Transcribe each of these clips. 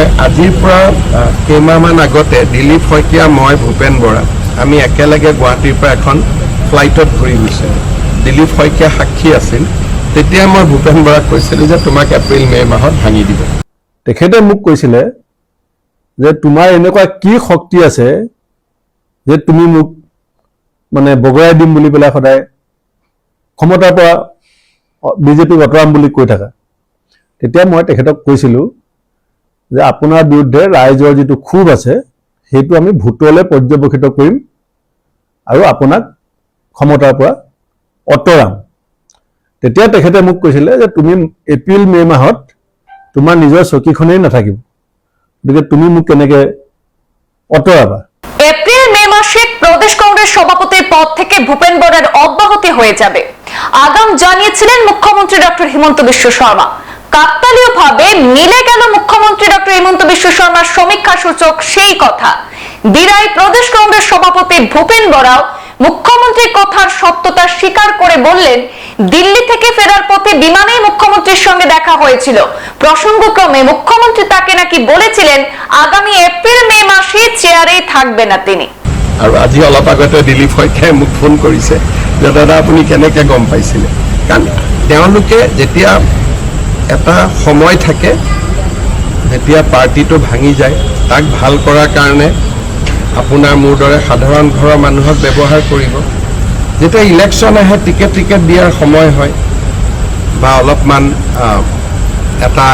মই আজিৰ পৰা কেইমাহমান আগতে দিলীপ শইকীয়া মই ভূপেন বৰা আমি একেলগে গুৱাহাটীৰ পৰা এখন ফ্লাইটত ঘূৰি গৈছিলোঁ। দিলীপ শইকীয়া সাক্ষী আছিল। তেতিয়া মই ভূপেন বৰাক কৈছিলোঁ যে তোমাক এপ্ৰিল মে' মাহত ভাঙি দিব। তেখেতে মোক কৈছিলে যে তোমাৰ এনেকুৱা কি শক্তি আছে যে তুমি মোক মানে বগৰাই দিম বুলি পেলাই সদায় ক্ষমতাৰ পৰা বিজেপিক আঁতৰাম বুলি কৈ থাকা। তেতিয়া মই তেখেতক কৈছিলোঁ যে আপোনাৰ বিৰুদ্ধে ৰাইজৰ যিটো ক্ষোভ আছে, সেইটো আমি ভোটলৈ পৰ্যবেক্ষিত কৰিম আৰু আপোনাক ক্ষমতাৰ পৰা আঁতৰাম তেতিয়া তেখেতে মোক কৈছিলে যে তুমি এপ্ৰিল, মে' মাহত তোমাৰ নিজৰ চকীখনেই নাথাকিব। গতিকে তুমি মোক কেনেকে আঁতৰাবা এপ্রিল মে মাসে প্রদেশ কংগ্রেস সভাপতির পদ থেকে ভূপেন বরার অব্যাহতি হয়ে যাবে। আগাম জানিয়েছিলেন মুখ্যমন্ত্রী ডক্টর হিমন্ত বিশ্ব শর্মা কাকতালীয় ভাবে মিলে গেল মুখ্যমন্ত্রী ডক্টর হিমন্ত বিশ্ব শর্মার সমীক্ষা সূচক, সেই কথা। দিরাই প্রদেশ কংগ্রেস সভাপতি ভূপেন বরাও মুখ্যমন্ত্রীর কথার সত্যতা স্বীকার করে বললেন, দিল্লি থেকে ফেরার পথে বিমানে মুখ্যমন্ত্রীর সঙ্গে দেখা হয়েছিল। প্রসঙ্গক্রমে মুখ্যমন্ত্রী তাকে নাকি বলেছিলেন, আগামী এপ্রিল মে মাসে চেয়ারেই থাকবে না তিনি। আৰু আজি অলপ আগতে দিলীপ শইকীয়াই মোক ফোন কৰিছে যে, দাদা, আপুনি কেনেকৈ গম পাইছিলে? কাৰণ তেওঁলোকে যেতিয়া এটা সময় থাকে, যেতিয়া পাৰ্টিটো ভাঙি যায়, তাক ভালো কৰাৰ কাৰণে আপোনাৰ মোৰ দৰে সাধাৰণ ঘৰৰ মানুহক ব্যৱহাৰ কৰিব। যেতিয়া ইলেকশ্যন আহে টিকেট টিকেট দিয়াৰ সময় হয়, বা অলপমান এটা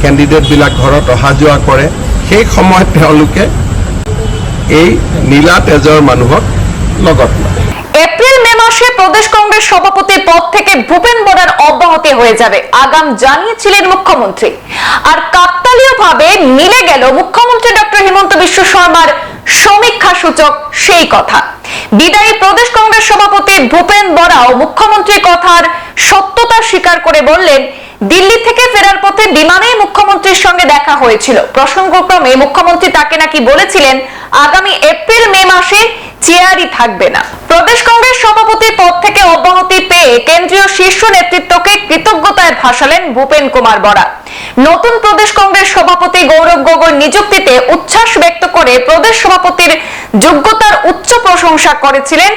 কেণ্ডিডেটবিলাক ঘৰত অহা যোৱা কৰে, সেই সময়ত তেওঁলোকে এই নীলা তেজৰ মানুহক লয় এপ্রিল, মে মাসে প্রদেশ কংগ্রেস সভাপতির পদ থেকে ভূপেন অব্যাহতি হয়ে যাবে, আগাম জানিয়েছিলেন মুখ্যমন্ত্রী। আর কাকতালীয় ভাবে মিলে গেল মুখ্যমন্ত্রী ডক্টর হিমন্ত বিশ্ব শর্মার সমীক্ষা সূচক সেই কথা। বিদায়ী প্রদেশ কংগ্রেস সভাপতি ভূপেন বরাও মুখ্যমন্ত্রীর কথার সত্যতা স্বীকার করে বললেন দিল্লি থেকে ফেরার পথে বিমানে মুখ্যমন্ত্রীর সঙ্গে দেখা হয়েছিল। প্রসঙ্গক্রমে মুখ্যমন্ত্রী তাকে নাকি বলেছিলেন, আগামী এপ্রিল মে মাসে চেয়ারই থাকবে না। প্রদেশ কংগ্রেস সভাপতির পদ থেকে অব্যাহতি পেয়ে কেন্দ্রীয় শীর্ষ নেতৃত্বকে কৃতজ্ঞতায় ভাসালেন ভূপেন কুমার বরা। নতুন প্রদেশ কংগ্রেস সভাপতি গৌরব গগৈ নিযুক্তিতে উচ্ছ্বাস ব্যক্ত করে প্রদেশ সভাপতির যোগ্যতার উচ্চ প্রশংসা করেছিলেন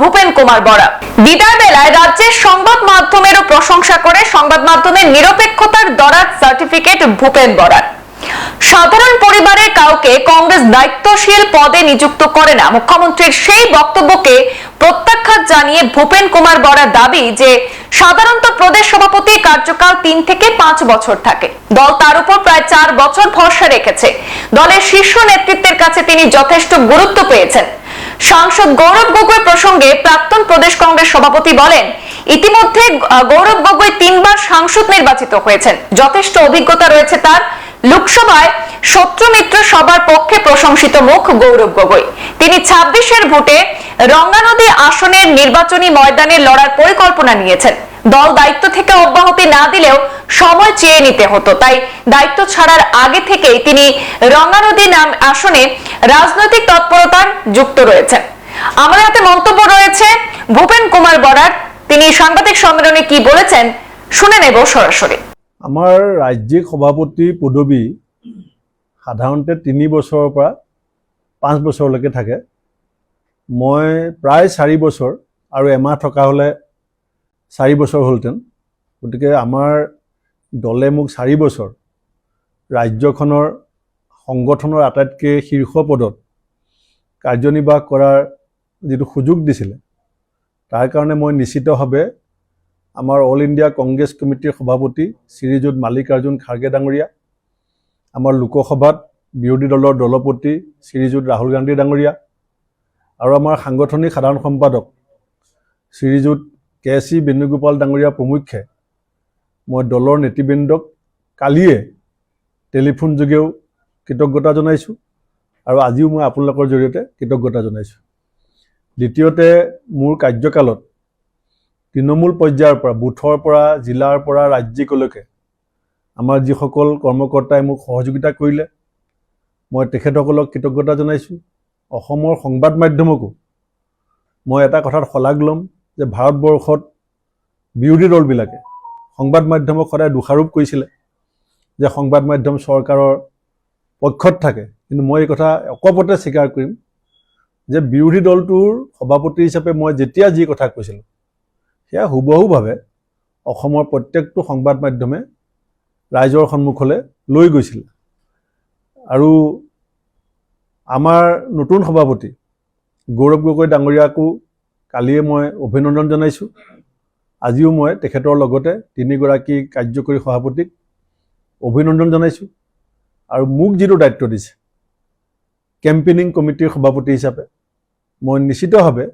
ভূপেন কুমার বরা। বিদায় বেলায় রাজ্যের সংবাদ মাধ্যমেরও প্রশংসা করে সংবাদ মাধ্যমের নিরপেক্ষতার দরাজ সার্টিফিকেট ভূপেন বরার। সাধারণ পরিবারের কাউকে কংগ্রেস দায়িত্বশীল পদে নিযুক্ত করে না। মুখ্যমন্ত্রীর সেই বক্তব্যকে প্রত্যাখ্যাত জানিয়ে ভূপেন কুমার বরার দাবি যে, সাধারণত প্রদেশ সভাপতি কার্যকাল তিন থেকে পাঁচ বছর থাকে। দল তার উপর প্রায় চার বছর ভরসা রেখেছে। দলের শীর্ষ নেতৃত্বের কাছে তিনি যথেষ্ট গুরুত্ব পেয়েছেন। সাংসদ গৌরব গগৈ প্রসঙ্গে প্রাক্তন প্রদেশ কংগ্রেস সভাপতি বলেন ইতিমধ্যে গৌরব গগৈ তিনবার সাংসদ নির্বাচিত হয়েছেন। যথেষ্ট অভিজ্ঞতা রয়েছে তার। লোকসভায় শত্রুমিত্র সবার পক্ষে প্রশংসিত মুখ গৌরব গগৈ। তিনি ছাব্বিশের ভোটে রঙ্গানদী আসনের নির্বাচনী ময়দানে লড়ার পরিকল্পনা নিয়েছেন। দল দায়িত্ব থেকে অব্যাহতি না দিলেও সময় চেয়ে নিতে হতো। তাই দায়িত্ব ছাড়ার আগে থেকেই তিনি রঙ্গানদী নাম আসনে রাজনৈতিক তৎপরতার যুক্ত রয়েছেন। আমার হাতে মন্তব্য রয়েছে ভূপেন কুমার বরার। তিনি সাংবাদিক সম্মেলনে কি বলেছেন, শুনে নেব সরাসরি। আমাৰ ৰাজ্যিক সভাপতি পদবী সাধাৰণতে তিনি বছৰৰ পৰা পাঁচ বছৰলৈকে থাকে। মই প্ৰায় চাৰি বছৰ আৰু এমাহ থকা হ'লে চাৰি বছৰ হ'লহেঁতেন। গতিকে আমাৰ দলে মোক চাৰি বছৰ ৰাজ্যখনৰ সংগঠনৰ আটাইতকৈ শীৰ্ষ পদত কাৰ্যনিৰ্বাহ কৰাৰ যিটো সুযোগ দিছিলে তাৰ কাৰণে মই নিশ্চিতভাৱে আমাৰ অল ইণ্ডিয়া কংগ্ৰেছ কমিটিৰ সভাপতি শ্ৰীযুত মাল্লিকাৰ্জুন খাৰ্গে ডাঙৰীয়া আমাৰ লোকসভাত বিৰোধী দলৰ দলপতি শ্ৰীযুত ৰাহুল গান্ধী ডাঙৰীয়া আৰু আমাৰ সাংগঠনিক সাধাৰণ সম্পাদক শ্ৰীযুত কে চি বেণুগোপাল ডাঙৰীয়া প্ৰমুখ্যে মই দলৰ নেতৃবৃন্দক কালিয়ে টেলিফোন যোগেও কৃতজ্ঞতা জনাইছোঁ আৰু আজিও মই আপোনালোকৰ জৰিয়তে কৃতজ্ঞতা জনাইছোঁ। দ্বিতীয়তে মোৰ কাৰ্যকালত তৃণমূল পৰ্যায়ৰ পৰা বুথৰ পৰা জিলাৰ পৰা ৰাজ্যিকলৈকে আমাৰ যিসকল কৰ্মকৰ্তাই মোক সহযোগিতা কৰিলে মই তেখেতসকলক কৃতজ্ঞতা জনাইছোঁ। অসমৰ সংবাদ মাধ্যমকো মই এটা কথাত শলাগ ল'ম যে ভাৰতবৰ্ষত বিৰোধী দলবিলাকে সংবাদ মাধ্যমক সদায় দোষাৰোপ কৰিছিলে যে সংবাদ মাধ্যম চৰকাৰৰ পক্ষত থাকে। কিন্তু মই এই কথা অকপতে স্বীকাৰ কৰিম যে বিৰোধী দলটোৰ সভাপতি হিচাপে মই যেতিয়া যি কথা কৈছিলোঁ সেয়া হুবহুভাৱে অসমৰ প্ৰত্যেকটো সংবাদ মাধ্যমে ৰাইজৰ সন্মুখলৈ লৈ গৈছিল। আৰু আমাৰ নতুন সভাপতি গৌৰৱ গগৈ ডাঙৰীয়াকো কালিয়ে মই অভিনন্দন জনাইছোঁ। আজিও মই তেখেতৰ লগতে তিনিগৰাকী কাৰ্যকৰী সভাপতিক অভিনন্দন জনাইছোঁ। আৰু মোক যিটো দায়িত্ব দিছে কেম্পেইনিং কমিটিৰ সভাপতি হিচাপে মই নিশ্চিতভাৱে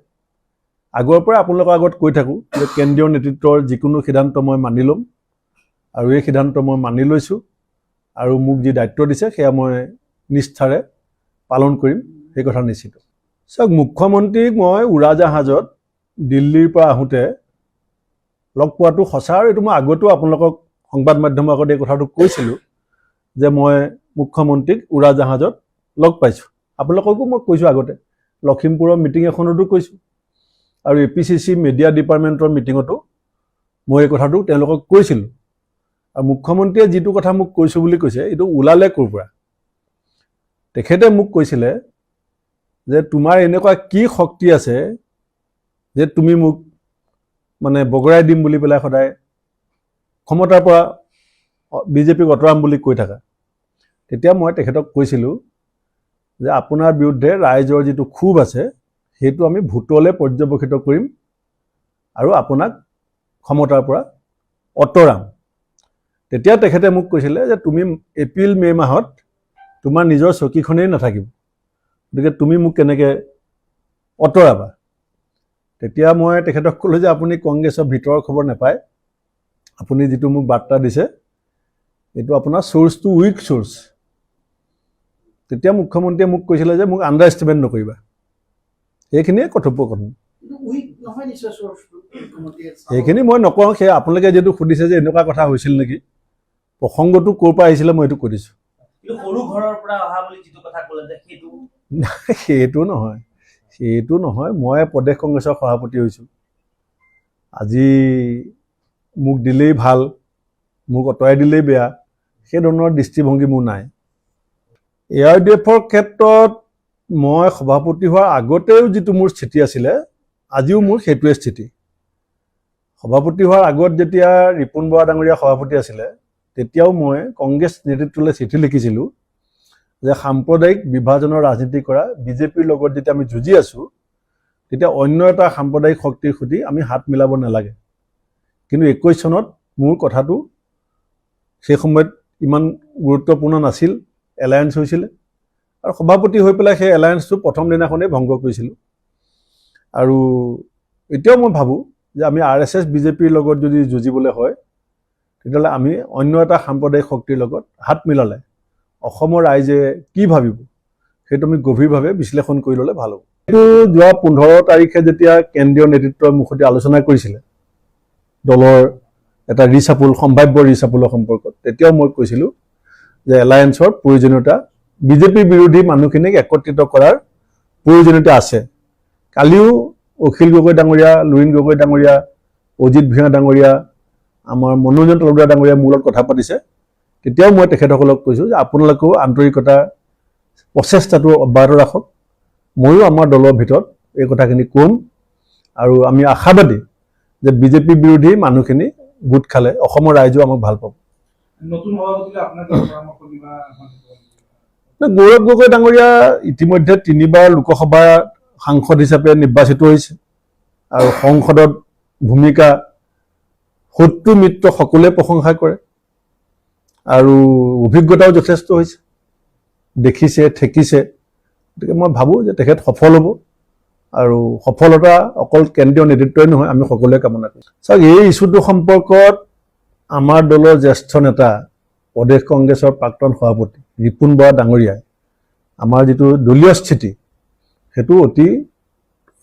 আগৰ পৰা আপোনালোকৰ আগত কৈ থাকোঁ যে কেন্দ্ৰীয় নেতৃত্বৰ যিকোনো সিদ্ধান্ত মই মানি ল'ম আৰু এই সিদ্ধান্ত মই মানি লৈছোঁ আৰু মোক যি দায়িত্ব দিছে সেয়া মই নিষ্ঠাৰে পালন কৰিম সেই কথা নিশ্চিত। চাওক মুখ্যমন্ত্ৰীক মই উৰাজাহাজত দিল্লীৰ পৰা আহোঁতে লগ পোৱাটো সঁচা আৰু এইটো মই আগতো আপোনালোকক সংবাদ মাধ্যমৰ আগত এই কথাটো কৈছিলোঁ যে মই মুখ্যমন্ত্ৰীক উৰাজাহাজত লগ পাইছোঁ। আপোনালোককো মই কৈছোঁ আগতে। লখিমপুৰৰ মিটিং এখনতো কৈছোঁ। আৰু A P C C media ডিপাৰ্টমেণ্টৰ মিটিঙতো মই এই কথাটো তেওঁলোকক কৈছিলোঁ। আৰু মুখ্যমন্ত্ৰীয়ে যিটো কথা মোক কৈছোঁ বুলি কৈছে এইটো ওলালে ক'ৰ পৰা? তেখেতে মোক কৈছিলে যে তোমাৰ এনেকুৱা কি শক্তি আছে যে তুমি মোক মানে বগৰাই দিম বুলি পেলাই সদায় ক্ষমতাৰ পৰা বিজেপিক আঁতৰাম বুলি কৈ থাকা। তেতিয়া মই তেখেতক কৈছিলোঁ যে আপোনাৰ বিৰুদ্ধে ৰাইজৰ যিটো ক্ষোভ আছে, সেইটো আমি ভোটলৈ পৰ্যবেক্ষিত কৰিম আৰু আপোনাক ক্ষমতাৰ পৰা আঁতৰাম তেতিয়া তেখেতে মোক কৈছিলে যে তুমি এপ্ৰিল, মে' মাহত তোমাৰ নিজৰ চকীখনেই নাথাকিব। গতিকে তুমি মোক কেনেকৈ আঁতৰাবা তেতিয়া মই তেখেতক ক'লোঁ যে আপুনি কংগ্ৰেছৰ ভিতৰৰ খবৰ নাপায়। আপুনি যিটো মোক বাৰ্তা দিছে, এইটো আপোনাৰ চ'ৰ্চটো উইক চ'ৰ্চ তেতিয়া মুখ্যমন্ত্ৰীয়ে মোক কৈছিলে যে মোক আণ্ডাৰ এষ্টিমেট নকৰিবা। সেইখিনিয়ে কথোপকথন। সেইখিনি মই নকওঁ সেই আপোনালোকে যিহেতু সুধিছে যে এনেকুৱা কথা হৈছিল নেকি প্ৰসংগটো ক'ৰ পৰা আহিছিলে মই এইটো কৈ দিছোঁ সেইটো নহয় সেইটো নহয় মই প্ৰদেশ কংগ্ৰেছৰ সভাপতি হৈছোঁ। আজি মোক দিলেই ভাল মোক আঁতৰাই দিলেই বেয়া সেই ধৰণৰ দৃষ্টিভংগী মোৰ নাই। এ আৰ ডি এফৰ ক্ষেত্ৰত মই সভাপতি হোৱাৰ আগতেও যিটো মোৰ স্থিতি আছিলে আজিও মোৰ সেইটোৱে স্থিতি। সভাপতি হোৱাৰ আগত যেতিয়া ৰিপুণ বৰা ডাঙৰীয়া সভাপতি আছিলে তেতিয়াও মই কংগ্ৰেছ নেতৃত্বলৈ চিঠি লিখিছিলোঁ যে সাম্প্ৰদায়িক বিভাজনৰ ৰাজনীতি কৰা বিজেপিৰ লগত যেতিয়া আমি যুঁজি আছোঁ তেতিয়া অন্য এটা সাম্প্ৰদায়িক শক্তিৰ সৈতে আমি হাত মিলাব নালাগে। কিন্তু একৈছ চনত মোৰ কথাটো সেই সময়ত ইমান গুৰুত্বপূৰ্ণ নাছিল। এলায়েন্স হৈছিলে। আৰু সভাপতি হৈ পেলাই সেই এলায়েন্সটো প্ৰথম দিনাখনেই ভংগ কৰিছিলোঁ। আৰু এতিয়াও মই ভাবোঁ যে আমি আৰ এছ এছ বিজেপিৰ লগত যদি যুঁজিবলৈ হয় তেতিয়াহ'লে আমি অন্য এটা সাম্প্ৰদায়িক শক্তিৰ লগত হাত মিলালে অসমৰ ৰাইজে কি ভাবিব সেইটো আমি গভীৰভাৱে বিশ্লেষণ কৰি ল'লে ভাল হ'ব। এইটো যোৱা পোন্ধৰ তাৰিখে যেতিয়া কেন্দ্ৰীয় নেতৃত্বৰ মুখতে আলোচনা কৰিছিলে দলৰ এটা ৰিচাপুল সম্ভাৱ্য ৰিচাপুলৰ সম্পৰ্কত তেতিয়াও মই কৈছিলোঁ যে এলায়েন্সৰ প্ৰয়োজনীয়তা বিজেপি বিৰোধী মানুহখিনিক একত্ৰিত কৰাৰ প্ৰয়োজনীয়তা আছে। কালিও অখিল গগৈ ডাঙৰীয়া লুৰিণ গগৈ ডাঙৰীয়া অজিত ভূঞা ডাঙৰীয়া আমাৰ মনোৰঞ্জন তলদুৱা ডাঙৰীয়া মোৰ লগত কথা পাতিছে। তেতিয়াও মই তেখেতসকলক কৈছোঁ যে আপোনালোকেও আন্তৰিকতা প্ৰচেষ্টাটো অব্যাহত ৰাখক। ময়ো আমাৰ দলৰ ভিতৰত এই কথাখিনি ক'ম আৰু আমি আশাবাদী যে বিজেপি বিৰোধী মানুহখিনি গোট খালে অসমৰ ৰাইজেও আমাক ভাল পাব। গৌৰৱ গগৈ ডাঙৰীয়া ইতিমধ্যে তিনিবাৰ লোকসভা সাংসদ হিচাপে নিৰ্বাচিত হৈছে আৰু সংসদত ভূমিকা শত্ৰু মিত্ৰ সকলোৱে প্ৰশংসা কৰে আৰু অভিজ্ঞতাও যথেষ্ট হৈছে। দেখিছে ঠেকিছে। গতিকে মই ভাবোঁ যে তেখেত সফল হ'ব আৰু সফলতা অকল কেন্দ্ৰীয় নেতৃত্বই নহয় আমি সকলোৱে কামনা কৰিছোঁ। চাওক এই ইছ্যুটো সম্পৰ্কত আমাৰ দলৰ জ্যেষ্ঠ নেতা প্ৰদেশ কংগ্ৰেছৰ প্ৰাক্তন সভাপতি ৰিপুণ বৰা ডাঙৰীয়াই আমাৰ যিটো দলীয় স্থিতি সেইটো অতি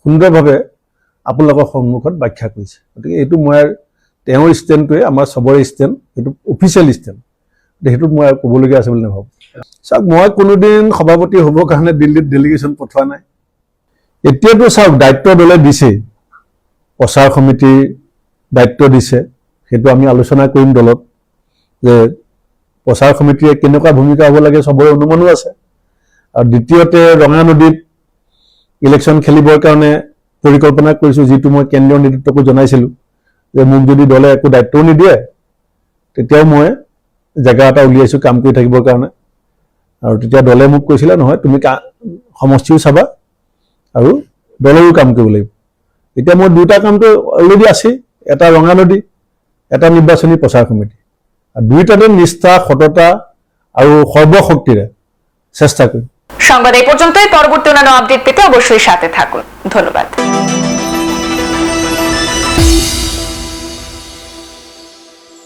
সুন্দৰভাৱে আপোনালোকৰ সন্মুখত ব্যাখ্যা কৰিছে। গতিকে এইটো মই তেওঁৰ ষ্টেণ্ডটোৱে আমাৰ চবৰে ষ্টেণ্ড সেইটো অফিচিয়েল ষ্টেণ্ড। সেইটোত মই ক'বলগীয়া আছে বুলি নাভাবোঁ চাওক মই কোনোদিন সভাপতি হ'বৰ কাৰণে দিল্লীত ডেলিগেশ্যন পঠোৱা নাই। এতিয়াতো চাওক দায়িত্ব দলে দিছেই। প্ৰচাৰ সমিতিৰ দায়িত্ব দিছে। সেইটো আমি আলোচনা কৰিম দলত যে প্ৰচাৰ সমিতিয়ে কেনেকুৱা ভূমিকা হ'ব লাগে, চবৰে অনুমানো আছে। আৰু দ্বিতীয়তে ৰঙা নদীত ইলেকশ্যন খেলিবৰ কাৰণে পৰিকল্পনা কৰিছোঁ, যিটো মই কেন্দ্ৰীয় নেতৃত্বকো জনাইছিলোঁ, যে মোক যদি দলে একো দায়িত্বও নিদিয়ে, তেতিয়াও মই জেগা এটা উলিয়াইছোঁ কাম কৰি থাকিবৰ কাৰণে। আৰু তেতিয়া দলে মোক কৈছিলে, নহয়, তুমি সমষ্টিও চাবা আৰু দলৰো কাম কৰিব লাগিব। এতিয়া মোৰ দুটা কামটো অলৰেডি আছেই, এটা ৰঙা নদী এটা নিৰ্বাচনী প্ৰচাৰ সমিতি আৰু দুইটাতে নিষ্ঠা, সততা আৰু সৰ্বশক্তিৰে চেষ্টা কৰিম। সংবাদ এই পর্যন্তই। পরবর্তী অন্যান্য আপডেট পেতে অবশ্যই সাথে থাকুন। ধন্যবাদ।